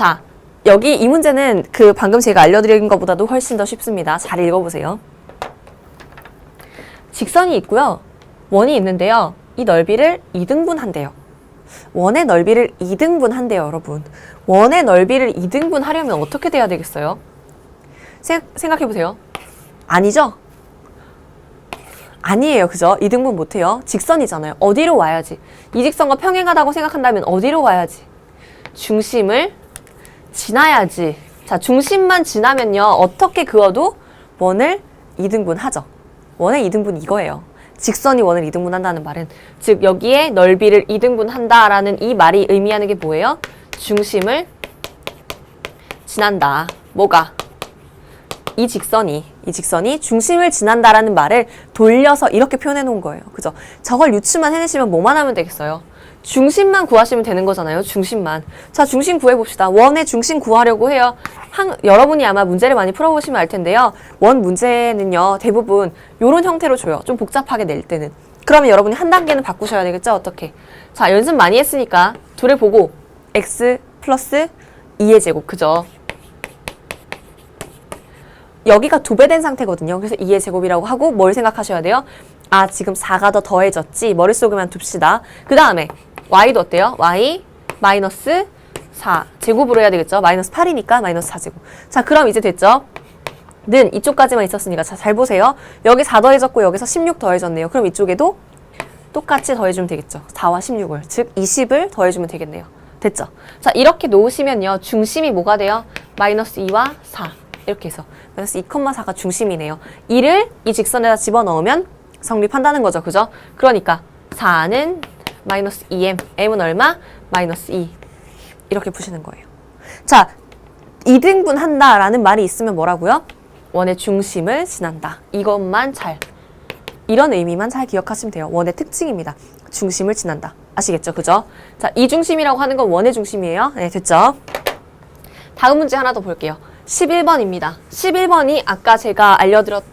자, 여기 이 문제는 그 방금 제가 알려드린 것보다도 훨씬 더 쉽습니다. 잘 읽어보세요. 직선이 있고요. 원이 있는데요. 이 넓이를 2등분 한대요. 원의 넓이를 2등분 한대요, 여러분. 원의 넓이를 2등분 하려면 어떻게 돼야 되겠어요? 생, 생각해보세요. 아니죠? 아니에요. 그죠? 2등분 못해요. 직선이잖아요. 어디로 와야지? 이 직선과 평행하다고 생각한다면 어디로 와야지? 중심을 지나야지. 자, 중심만 지나면요. 어떻게 그어도 원을 2등분 하죠. 원의 2등분 이거예요. 직선이 원을 2등분 한다는 말은 즉 여기에 넓이를 2등분 한다라는 이 말이 의미하는 게 뭐예요? 중심을 지난다. 뭐가? 이 직선이 이 직선이 중심을 지난다라는 말을 돌려서 이렇게 표현해 놓은 거예요. 그죠? 저걸 유추만 해내시면 뭐만 하면 되겠어요? 중심만 구하시면 되는 거잖아요. 중심만. 자, 중심 구해 봅시다. 원의 중심 구하려고 해요. 한, 여러분이 아마 문제를 많이 풀어보시면 알 텐데요. 원 문제는요, 대부분 이런 형태로 줘요. 좀 복잡하게 낼 때는. 그러면 여러분이 한 단계는 바꾸셔야 되겠죠? 어떻게? 자, 연습 많이 했으니까 둘을 보고 x 플러스 2의 제곱, 그죠? 여기가 두 배 된 상태거든요. 그래서 2의 제곱이라고 하고 뭘 생각하셔야 돼요? 아, 지금 4가 더 더해졌지. 머릿속에만 둡시다. 그 다음에 y도 어때요? y 마이너스 4 제곱으로 해야 되겠죠? 마이너스 8이니까 마이너스 4제곱. 자, 그럼 이제 됐죠? 는 이쪽까지만 있었으니까 자, 잘 보세요. 여기 4 더해졌고 여기서 16 더해졌네요. 그럼 이쪽에도 똑같이 더해주면 되겠죠. 4와 16을. 즉 20을 더해주면 되겠네요. 됐죠? 자, 이렇게 놓으시면요. 중심이 뭐가 돼요? 마이너스 2와 4. 이렇게 해서 마이너스 2,4가 중심이네요. 2를 이 직선에다 집어넣으면 성립한다는 거죠. 그죠? 그러니까 4는 마이너스 2m, m은 얼마? 마이너스 2. 이렇게 푸시는 거예요. 자, 2등분 한다라는 말이 있으면 뭐라고요? 원의 중심을 지난다. 이것만 잘 이런 의미만 잘 기억하시면 돼요. 원의 특징입니다. 중심을 지난다. 아시겠죠? 그죠? 자, 이 중심이라고 하는 건 원의 중심이에요. 네, 됐죠? 다음 문제 하나 더 볼게요. 11번입니다. 11번이 아까 제가 알려드렸던